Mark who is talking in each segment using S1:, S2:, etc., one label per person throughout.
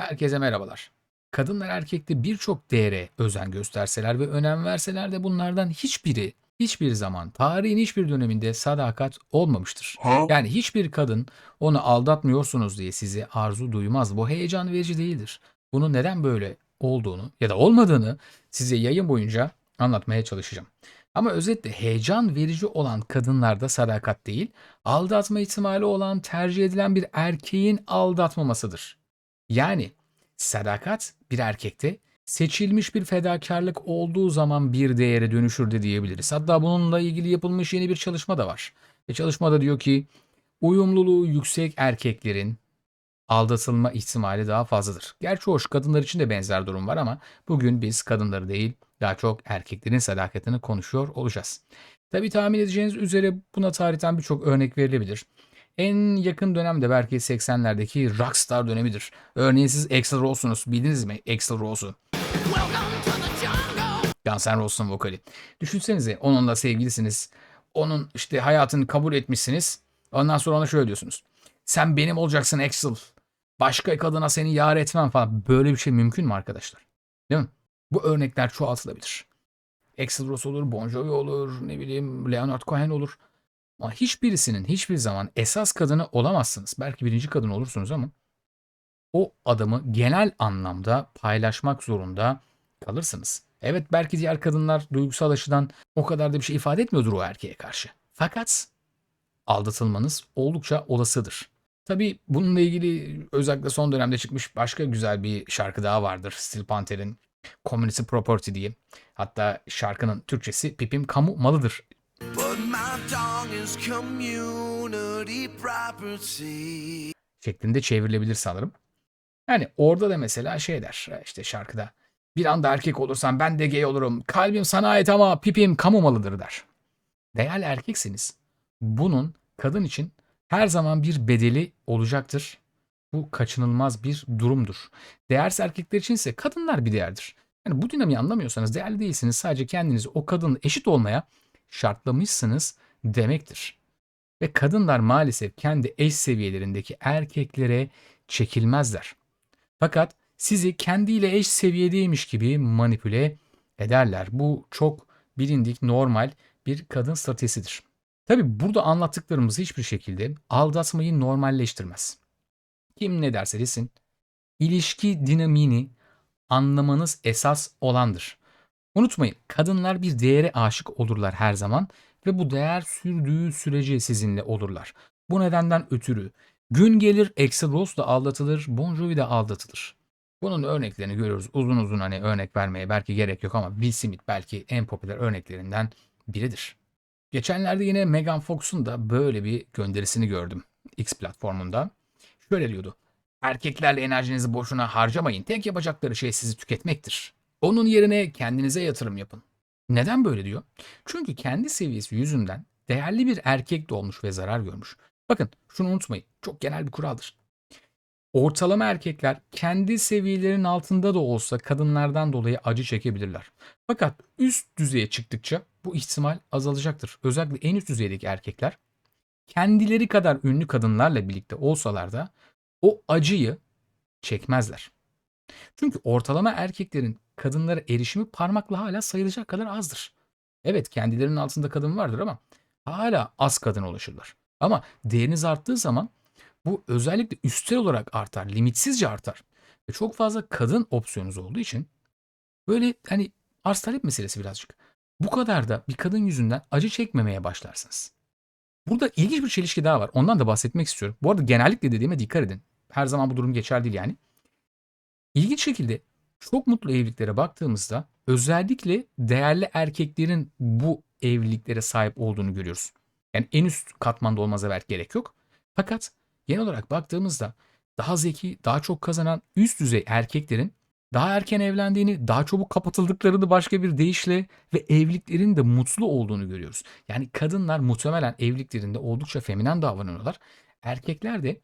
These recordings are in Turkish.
S1: Herkese merhabalar. Kadınlar erkekte birçok değere özen gösterseler ve önem verseler de bunlardan hiçbiri hiçbir zaman tarihin hiçbir döneminde sadakat olmamıştır. Yani hiçbir kadın onu aldatmıyorsunuz diye sizi arzu duymaz. Bu heyecan verici değildir. Bunun neden böyle olduğunu ya da olmadığını size yayın boyunca anlatmaya çalışacağım. Ama özetle heyecan verici olan kadınlarda sadakat değil, aldatma ihtimali olan tercih edilen bir erkeğin aldatmamasıdır. Yani sadakat bir erkekte seçilmiş bir fedakarlık olduğu zaman bir değere dönüşür de diyebiliriz. Hatta bununla ilgili yapılmış yeni bir çalışma da var. Ve çalışmada diyor ki uyumluluğu yüksek erkeklerin aldatılma ihtimali daha fazladır. Gerçi hoş kadınlar için de benzer durum var ama bugün biz kadınları değil daha çok erkeklerin sadakatini konuşuyor olacağız. Tabi tahmin edeceğiniz üzere buna tarihten birçok örnek verilebilir. En yakın dönemde belki 80'lerdeki rockstar dönemidir. Örneğin siz Axl Rose'sunuz. Bildiniz mi Axl Rose'u? Guns N' Roses'un vokali. Düşünsenize onunla sevgilisiniz. Onun işte hayatını kabul etmişsiniz. Ondan sonra ona şöyle diyorsunuz. Sen benim olacaksın Axl. Başka kadına seni yar etmem falan. Böyle bir şey mümkün mü arkadaşlar? Değil mi? Bu örnekler çoğaltılabilir. Axl Rose olur, Bon Jovi olur, ne bileyim Leonard Cohen olur. Ama hiçbirisinin hiçbir zaman esas kadını olamazsınız. Belki birinci kadın olursunuz ama o adamı genel anlamda paylaşmak zorunda kalırsınız. Evet belki diğer kadınlar duygusal açıdan o kadar da bir şey ifade etmiyordur o erkeğe karşı. Fakat aldatılmanız oldukça olasıdır. Tabii bununla ilgili özellikle son dönemde çıkmış başka güzel bir şarkı daha vardır. Steel Panther'in Community Property diye. Hatta şarkının Türkçesi pipim kamu malıdır
S2: Dog is community property.
S1: şeklinde çevrilebilir sanırım. Yani orada da mesela şey der işte şarkıda bir anda erkek olursan ben de gay olurum. Kalbim sana ait ama pipim kamu malıdır der. Değerli erkekseniz bunun kadın için her zaman bir bedeli olacaktır. Bu kaçınılmaz bir durumdur. Değersiz erkekler için ise kadınlar bir değerdir. Yani bu dinamiği anlamıyorsanız değerli değilsiniz. Sadece kendinizi o kadınla eşit olmaya şartlamışsınız demektir. Ve kadınlar maalesef kendi eş seviyelerindeki erkeklere çekilmezler. Fakat sizi kendiyle eş seviyedeymiş gibi manipüle ederler. Bu çok bilindik normal bir kadın stratejisidir. Tabi burada anlattıklarımız hiçbir şekilde aldatmayı normalleştirmez. Kim ne derse desin ilişki dinamiğini anlamanız esas olandır. Unutmayın kadınlar bir değere aşık olurlar her zaman ve bu değer sürdüğü sürece sizinle olurlar. Bu nedenden ötürü gün gelir Axl Rose da aldatılır, Bon Jovi de aldatılır. Bunun örneklerini görüyoruz. Uzun uzun hani örnek vermeye belki gerek yok ama Bill Smith belki en popüler örneklerinden biridir. Geçenlerde yine Megan Fox'un da böyle bir gönderisini gördüm X platformunda. Şöyle diyordu. Erkeklerle enerjinizi boşuna harcamayın. Tek yapacakları şey sizi tüketmektir. Onun yerine kendinize yatırım yapın. Neden böyle diyor? Çünkü kendi seviyesi yüzünden değerli bir erkek doğmuş ve zarar görmüş. Bakın şunu unutmayın. Çok genel bir kuraldır. Ortalama erkekler kendi seviyelerinin altında da olsa kadınlardan dolayı acı çekebilirler. Fakat üst düzeye çıktıkça bu ihtimal azalacaktır. Özellikle en üst düzeydeki erkekler kendileri kadar ünlü kadınlarla birlikte olsalar da o acıyı çekmezler. Çünkü ortalama erkeklerin kadınlara erişimi parmakla hala sayılacak kadar azdır. Evet kendilerinin altında kadın vardır ama hala az kadın ulaşırlar. Ama değeriniz arttığı zaman bu özellikle üstel olarak artar, limitsizce artar. Ve çok fazla kadın opsiyonunuz olduğu için böyle hani arz talep meselesi birazcık. Bu kadar da bir kadın yüzünden acı çekmemeye başlarsınız. Burada ilginç bir çelişki daha var. Ondan da bahsetmek istiyorum. Bu arada genellikle dediğime dikkat edin. Her zaman bu durum geçerli değil yani. İlginç şekilde çok mutlu evliliklere baktığımızda özellikle değerli erkeklerin bu evliliklere sahip olduğunu görüyoruz. Yani en üst katmanda olmaza belki gerek yok. Fakat genel olarak baktığımızda daha zeki, daha çok kazanan üst düzey erkeklerin daha erken evlendiğini, daha çabuk kapatıldıklarını başka bir deyişle ve evliliklerin de mutlu olduğunu görüyoruz. Yani kadınlar muhtemelen evliliklerinde oldukça feminen davranıyorlar. Erkekler de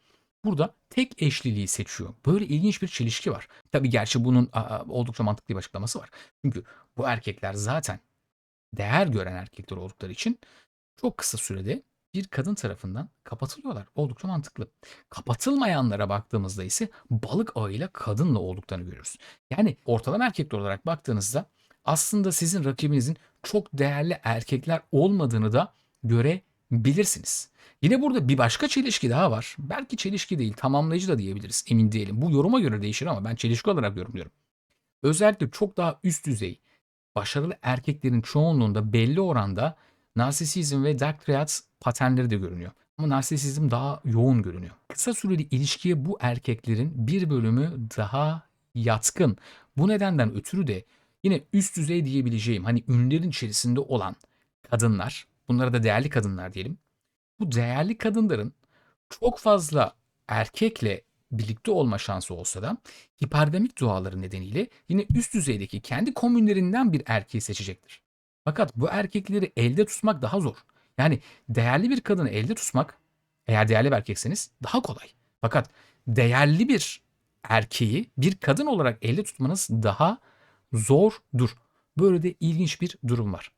S1: burada tek eşliliği seçiyor. Böyle ilginç bir çelişki var. Tabii gerçi bunun oldukça mantıklı bir açıklaması var. Çünkü bu erkekler zaten değer gören erkekler oldukları için çok kısa sürede bir kadın tarafından kapatılıyorlar. Oldukça mantıklı. Kapatılmayanlara baktığımızda ise balık ağıyla kadınla olduklarını görüyoruz. Yani ortalama erkekler olarak baktığınızda aslında sizin rakibinizin çok değerli erkekler olmadığını da görebilirsiniz. Yine burada bir başka çelişki daha var. Belki çelişki değil, tamamlayıcı da diyebiliriz. Emin değilim. Bu yoruma göre değişir ama ben çelişki olarak yorumluyorum. Özellikle çok daha üst düzey başarılı erkeklerin çoğunluğunda belli oranda narsisizm ve dark triad paternleri de görünüyor. Ama narsisizm daha yoğun görünüyor. Kısa süreli ilişkiye bu erkeklerin bir bölümü daha yatkın. Bu nedenden ötürü de yine üst düzey diyebileceğim hani ünlülerin içerisinde olan kadınlar, bunlara da değerli kadınlar diyelim. Bu değerli kadınların çok fazla erkekle birlikte olma şansı olsa da hipergamik duaları nedeniyle yine üst düzeydeki kendi komünlerinden bir erkeği seçecektir. Fakat bu erkekleri elde tutmak daha zor. Yani değerli bir kadını elde tutmak eğer değerli bir erkekseniz daha kolay. Fakat değerli bir erkeği bir kadın olarak elde tutmanız daha zordur. Böyle de ilginç bir durum var.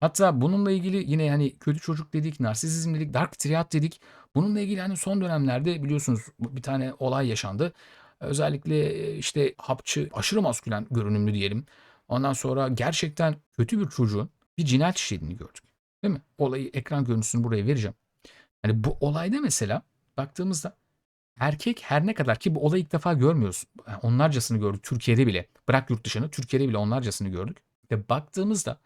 S1: Hatta bununla ilgili yine hani kötü çocuk dedik, narsisizm dedik, dark triad dedik. Bununla ilgili hani son dönemlerde biliyorsunuz bir tane olay yaşandı. Özellikle e, işte hapçı, aşırı maskülen görünümlü diyelim. Ondan sonra gerçekten kötü bir çocuğun bir cinayet işlediğini gördük. Değil mi? Olayı ekran görüntüsünü buraya vereceğim. Hani bu olayda mesela baktığımızda erkek her ne kadar ki bu olayı ilk defa görmüyoruz. Onlarcasını gördük Türkiye'de bile. Bırak yurt dışını Türkiye'de bile onlarcasını gördük. Ve baktığımızda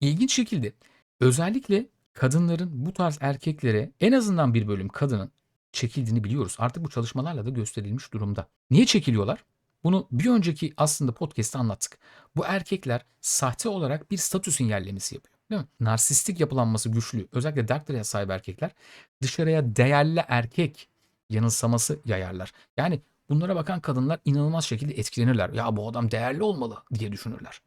S1: ilginç şekilde özellikle kadınların bu tarz erkeklere en azından bir bölüm kadının çekildiğini biliyoruz. Artık bu çalışmalarla da gösterilmiş durumda. Niye çekiliyorlar? Bunu bir önceki aslında podcast'te anlattık. Bu erkekler sahte olarak bir statü sinyallemesi yapıyor. Değil mi? Narsistik yapılanması güçlü. Özellikle dark sahibi erkekler dışarıya değerli erkek yanılsaması yayarlar. Yani bunlara bakan kadınlar inanılmaz şekilde etkilenirler. Ya bu adam değerli olmalı diye düşünürler.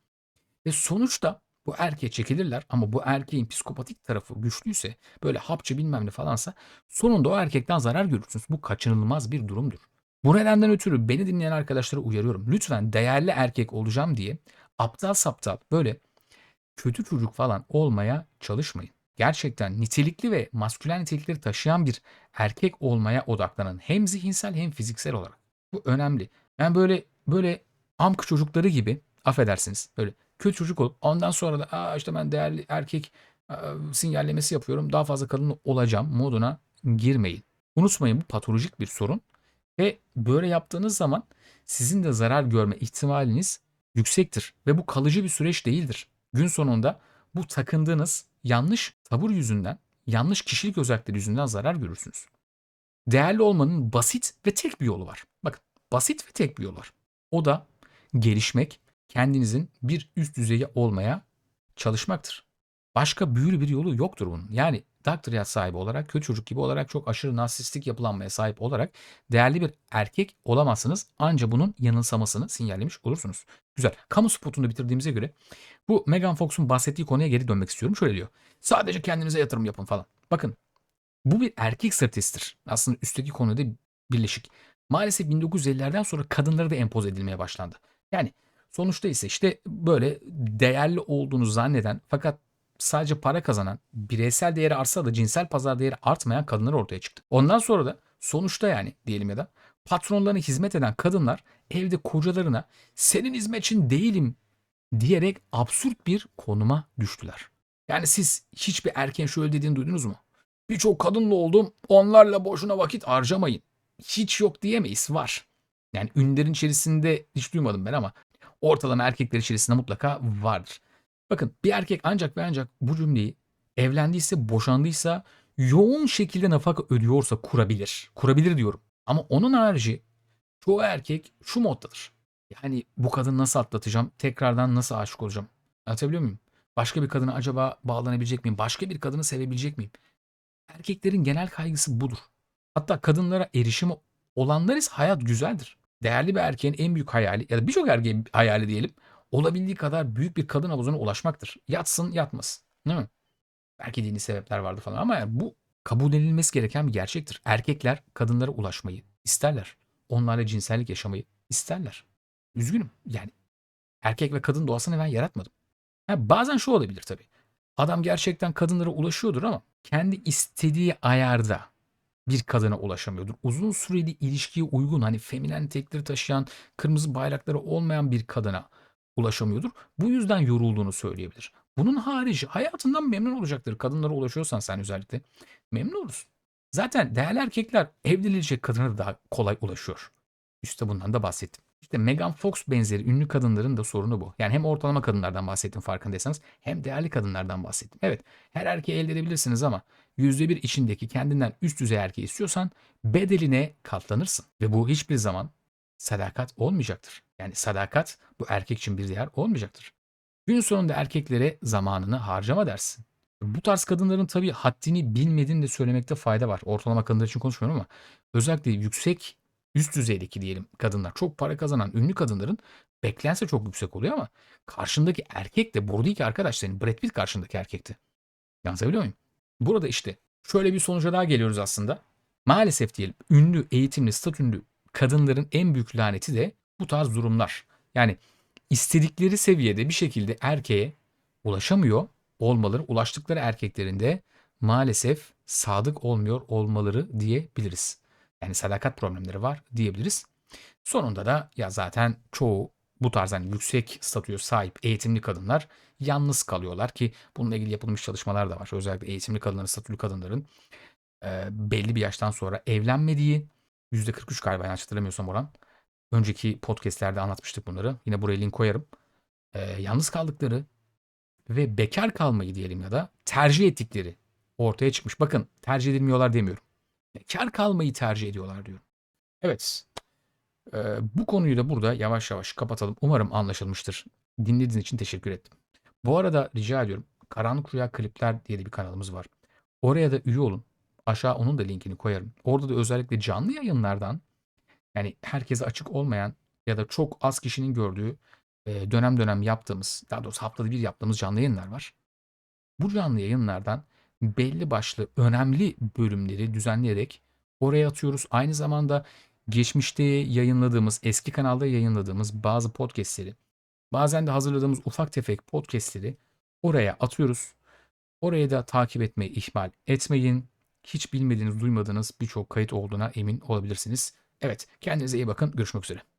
S1: Ve sonuçta bu erkeğe çekilirler ama bu erkeğin psikopatik tarafı güçlüyse böyle hapçı bilmem ne falansa sonunda o erkekten zarar görürsünüz. Bu kaçınılmaz bir durumdur. Bu nedenden ötürü beni dinleyen arkadaşlara uyarıyorum. Lütfen değerli erkek olacağım diye aptal saptal böyle kötü çocuk falan olmaya çalışmayın. Gerçekten nitelikli ve maskülen nitelikleri taşıyan bir erkek olmaya odaklanın. Hem zihinsel hem fiziksel olarak. Bu önemli. Yani böyle böyle amk çocukları gibi affedersiniz böyle kötü çocuk olup ondan sonra da Aa işte ben değerli erkek sinyallemesi yapıyorum daha fazla kadın olacağım moduna girmeyin. Unutmayın bu patolojik bir sorun ve böyle yaptığınız zaman sizin de zarar görme ihtimaliniz yüksektir ve bu kalıcı bir süreç değildir. Gün sonunda bu takındığınız yanlış tabur yüzünden, yanlış kişilik özellikleri yüzünden zarar görürsünüz. Değerli olmanın basit ve tek bir yolu var. Bakın basit ve tek bir yolu var. O da gelişmek, kendinizin bir üst düzeye olmaya çalışmaktır. Başka büyülü bir yolu yoktur bunun. Yani dark triad sahibi olarak, kötü çocuk gibi olarak çok aşırı narsistik yapılanmaya sahip olarak değerli bir erkek olamazsınız. Anca bunun yanılsamasını sinyallemiş olursunuz. Güzel. Kamu spotunu bitirdiğimize göre bu Megan Fox'un bahsettiği konuya geri dönmek istiyorum. Şöyle diyor. Sadece kendinize yatırım yapın falan. Bakın bu bir erkek stratejisidir. Aslında üstteki konuda birleşik. Maalesef 1950'lerden sonra kadınlara da empoze edilmeye başlandı. Yani sonuçta ise işte böyle değerli olduğunu zanneden fakat sadece para kazanan, bireysel değeri artsa da cinsel pazar değeri artmayan kadınlar ortaya çıktı. Ondan sonra da sonuçta yani diyelim ya da patronlarına hizmet eden kadınlar evde kocalarına senin hizmetçin değilim diyerek absürt bir konuma düştüler. Yani siz hiçbir erkeğin şöyle dediğini duydunuz mu? Birçok kadınla oldum onlarla boşuna vakit harcamayın. Hiç yok diyemeyiz var. Yani ünlülerin içerisinde hiç duymadım ben ama ortalama erkekler içerisinde mutlaka vardır. Bakın bir erkek ancak ve ancak bu cümleyi evlendiyse, boşandıysa, yoğun şekilde nafaka ödüyorsa kurabilir. Kurabilir diyorum. Ama onun harici çoğu erkek şu moddadır. Yani bu kadını nasıl atlatacağım? Tekrardan nasıl aşık olacağım? Anlatabiliyor muyum? Başka bir kadına acaba bağlanabilecek miyim? Başka bir kadını sevebilecek miyim? Erkeklerin genel kaygısı budur. Hatta kadınlara erişimi olanlar ise hayat güzeldir. Değerli bir erkeğin en büyük hayali ya da birçok erkeğin hayali diyelim olabildiği kadar büyük bir kadın havuzuna ulaşmaktır. Yatsın yatmasın. Değil mi? Belki dini sebepler vardı falan ama yani bu kabul edilmesi gereken bir gerçektir. Erkekler kadınlara ulaşmayı isterler. Onlarla cinsellik yaşamayı isterler. Üzgünüm. Yani erkek ve kadın doğasını ben yaratmadım. Ha, bazen şu olabilir tabii. Adam gerçekten kadınlara ulaşıyordur ama kendi istediği ayarda bir kadına ulaşamıyordur. Uzun süreli ilişkiye uygun hani feminen tekleri taşıyan, kırmızı bayrakları olmayan bir kadına ulaşamıyordur. Bu yüzden yorulduğunu söyleyebilir. Bunun harici hayatından memnun olacaktır. Kadınlara ulaşıyorsan sen özellikle memnun olursun. Zaten değerli erkekler evlenilecek kadına da daha kolay ulaşıyor. İşte bundan da bahsettim. İşte Megan Fox benzeri ünlü kadınların da sorunu bu. Yani hem ortalama kadınlardan bahsettim farkındaysanız hem değerli kadınlardan bahsettim. Evet her erkeği elde edebilirsiniz ama %1 içindeki kendinden üst düzey erkeği istiyorsan bedeline katlanırsın. Ve bu hiçbir zaman sadakat olmayacaktır. Yani sadakat bu erkek için bir değer olmayacaktır. Gün sonunda erkeklere zamanını harcama dersin. Bu tarz kadınların tabii haddini bilmediğini de söylemekte fayda var. Ortalama kadınlar için konuşmuyorum ama özellikle yüksek üst düzeydeki diyelim kadınlar çok para kazanan ünlü kadınların beklentisi çok yüksek oluyor ama karşındaki erkek de buradaki arkadaş senin Brad Pitt karşındaki erkekti. Yansabiliyor muyum? Burada işte şöyle bir sonuca daha geliyoruz aslında. Maalesef diyelim ünlü, eğitimli, statünlü kadınların en büyük laneti de bu tarz durumlar. Yani istedikleri seviyede bir şekilde erkeğe ulaşamıyor olmaları, ulaştıkları erkeklerin de maalesef sadık olmuyor olmaları diyebiliriz. Yani sadakat problemleri var diyebiliriz. Sonunda da ya zaten çoğu bu tarz hani yüksek statüye sahip eğitimli kadınlar yalnız kalıyorlar ki bununla ilgili yapılmış çalışmalar da var. Özellikle eğitimli kadınların, statülü kadınların e, belli bir yaştan sonra evlenmediği %43 galiba yanlış hatırlamıyorsam oran. Önceki podcastlerde anlatmıştık bunları. Yine buraya link koyarım. E, yalnız kaldıkları ve bekar kalmayı diyelim ya da tercih ettikleri ortaya çıkmış. Bakın tercih edilmiyorlar demiyorum. Bekar kalmayı tercih ediyorlar diyorum. Evet. Ee, bu konuyu da burada yavaş yavaş kapatalım. Umarım anlaşılmıştır. Dinlediğiniz için teşekkür ettim. Bu arada rica ediyorum. Karanlık Rüya Klipler diye de bir kanalımız var. Oraya da üye olun. Aşağı onun da linkini koyarım. Orada da özellikle canlı yayınlardan yani herkese açık olmayan ya da çok az kişinin gördüğü e, dönem dönem yaptığımız, daha doğrusu haftada bir yaptığımız canlı yayınlar var. Bu canlı yayınlardan belli başlı önemli bölümleri düzenleyerek oraya atıyoruz. Aynı zamanda geçmişte yayınladığımız, eski kanalda yayınladığımız bazı podcastleri, bazen de hazırladığımız ufak tefek podcastleri oraya atıyoruz. Oraya da takip etmeyi ihmal etmeyin. Hiç bilmediğiniz, duymadığınız birçok kayıt olduğuna emin olabilirsiniz. Evet, kendinize iyi bakın. Görüşmek üzere.